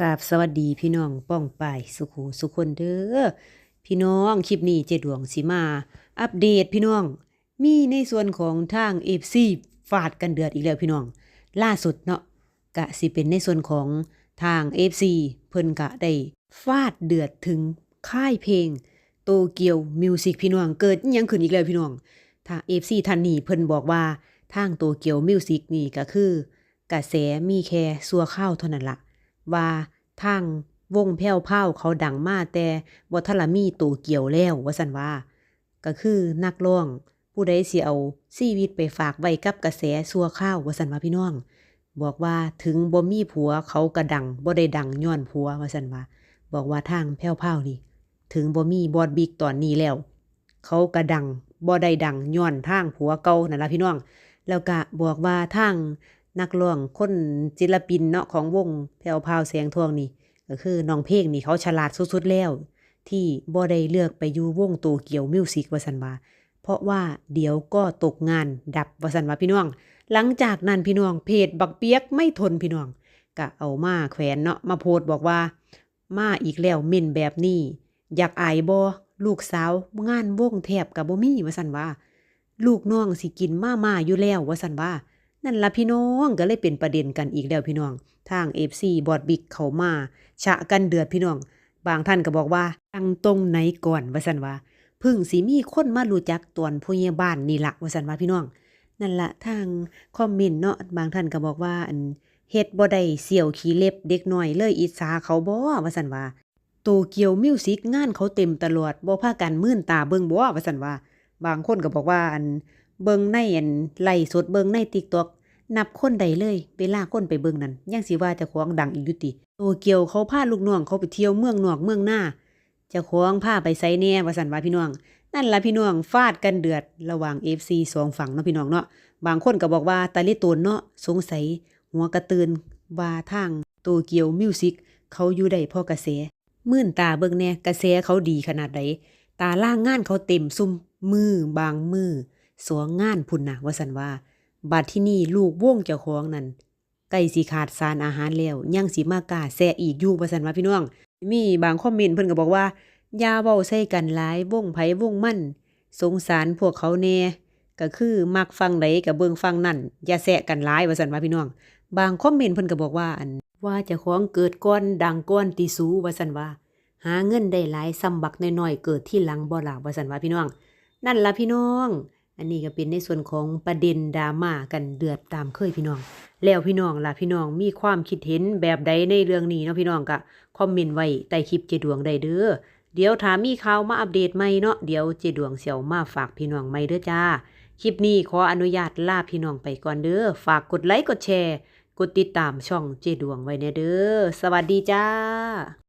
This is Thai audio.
กราบสวัสดีพี่น้องป้องป่ายสุขูสุขคนเด้อพี่น้องคลิปนี้เจดวงสิมา อัปเดตพี่น้อง มีในส่วนของทาง FC ฟซีฟาดกันเดือดอีกแล้วพี่น้อง ล่าสุดเนาะกะสิเป็นในส่วนของทาง FC เพิ่นกะได้ฟาดเดือดถึงค่ายเพลง โตเกียวมิวสิกพี่น้องเกิดยังขึ้นอีกแล้วพี่น้องทาง FC ท่านนี้เพิ่นบอกว่าทางโตเกียวมิวสิกนี่ก็คือกระแสมีแค่ซัวข้าวเท่านั้นละ ว่าทางวงแพ้วเผาเขาดังมาแต่บ่ทละมีโตเกี่ยวแล้วว่าซั่นว่า ก็คือนักร้อง ผู้ใดสิเอาชีวิตไปฝากไว้กับกระแสซัวข้าวว่าสันว่าพี่น้อง บอกว่าถึงบ่มีผัวเขาก็ดังบ่ได้ดังย้อนผัวว่าสันว่า บอกว่าทางแพ้วเผานี่ ถึงบ่มีบอดบิ๊กตอนนี้แล้ว เขาก็ดังบ่ได้ดังย้อนทางผัวเก่านั่นละพี่น้อง แล้วก็บอกว่าทาง นักร้องคนศิลปินเนาะของวงแผ่วพาวแสงทองนี่ก็คือน้องเพลงนี่เขาฉลาดสุดๆแล้ว ที่บ่ได้เลือกไปอยู่วงโตเกียวมิวสิกว่าซั่นว่าเพราะว่าเดี๋ยวก็ตกงานดับวาซันว่าพี่น้อง หลังจากนั้นพี่น้องเพจบักเปียกไม่ทนพี่น้องก็เอามาแขวนเนาะมาโพสบอกว่า มาอีกแล้วเม่นแบบนี้ อยากอายบ่ลูกสาวงานวงแทบกับบ่มีว่าซั่นว่า ลูกน้องสิกินมามาอยู่แล้ววาซันว่า นั่นล่ะพี่น้องก็เลยเป็นประเด็นกันอีกแล้วพี่น้อง ทาง FC บอดบิ๊กเขามาฉะกันเดือดพี่น้อง บางท่านก็บอกว่าตั้งตรงไหนก่อนว่าซั่นว่าพึ่งสิมีคนมารู้จักตอนผู้ใหญ่บ้านนี่ละว่าซั่นว่าพี่น้อง นั่นละทางคอมเมนต์เนาะบางท่านก็บอกว่าอันเฮ็ดบ่ได้เสี่ยวขี้เล็บเด็กน้อยเลยอิจฉาเขาบ่ว่าซั่นว่าโตเกียวมิวสิกงานเขาเต็มตลอดบ่พากันมื่นตาเบิ่งบ่ว่าซั่นว่า บางคนก็บอกว่าอัน เบิงในอันไลฟ์สดเบิงใน TikTok นับคนใดเลย เวลาคนไปเบิงนั่นยังสิว่าจ้าของดังอีกยู่ติโตเกียวเขาพาลูกน้องเขาไปเที่ยวเมืองนอกเมืองหน้าจ้าของพาไปไสแหน่ว่าซั่นว่าพี่น้อง นั่นละพี่น้องฟาดกันเดือดระหว่าง FC สองฝั่งเนาะพี่น้องเนาะบางคนก็บอกว่าตาลิโตนเนาะสงสัย หัวกระตือนว่าทางโตเกียวมิวสิกเขาอยู่ได้พราะกระแสมื่นตาเบิ่งแน่กระแสเขาดีขนาดใดตาล่างงานเขาเต็มซุ่มมือบางมือ สวงงานพุ่นนะว่าสันว่าบัดที่นี่ลูกว่งเจ้าของนั่นใกล้สิขาดสารอาหารแล้วยังสิมากาแซะอีกอยู่ว่าสันว่าพี่น้อง มีบางคอมเมนต์เพิ่นก็บอกว่าอย่าเว้าใส่กันหลายว่งไผว่งมั่น สงสารพวกเขาแน่ก็คือมักฟังใดกับเบิ่งฟังนั่นอย่าแซะกันหลายว่าซั่นว่าพี่น้อง บางคอมเมนต์เพิ่นก็บอกว่าอันว่าจ้าของเกิดก่อนดังก่อนติสูว่าซั่นว่า หาเงินได้หลายซ้ำบักน้อยๆเกิดที่หลังบ่ล่ะว่าซั่นว่าพี่น้อง นั่นล่ะพี่น้อง อันนี้ก็เป็นในส่วนของประเด็นดราม่ากันเดือดตามเคยพี่น้อง แล้วพี่น้องล่ะพี่น้องมีความคิดเห็นแบบใดในเรื่องนี้เนาะพี่น้องก็คอมเมนต์ไว้ใต้คลิปเจดวงได้เด้อเดี๋ยวถ้ามีข่าวมาอัปเดตใหม่เนาะเดี๋ยวเจดวงเสี่ยวมาฝากพี่น้องใหม่เด้อจ้า คลิปนี้ขออนุญาตลาพี่น้องไปก่อนเด้อฝากกดไลค์กดแชร์ กดติดตามช่องเจดวงไว้เนเด้อสวัสดีจ้า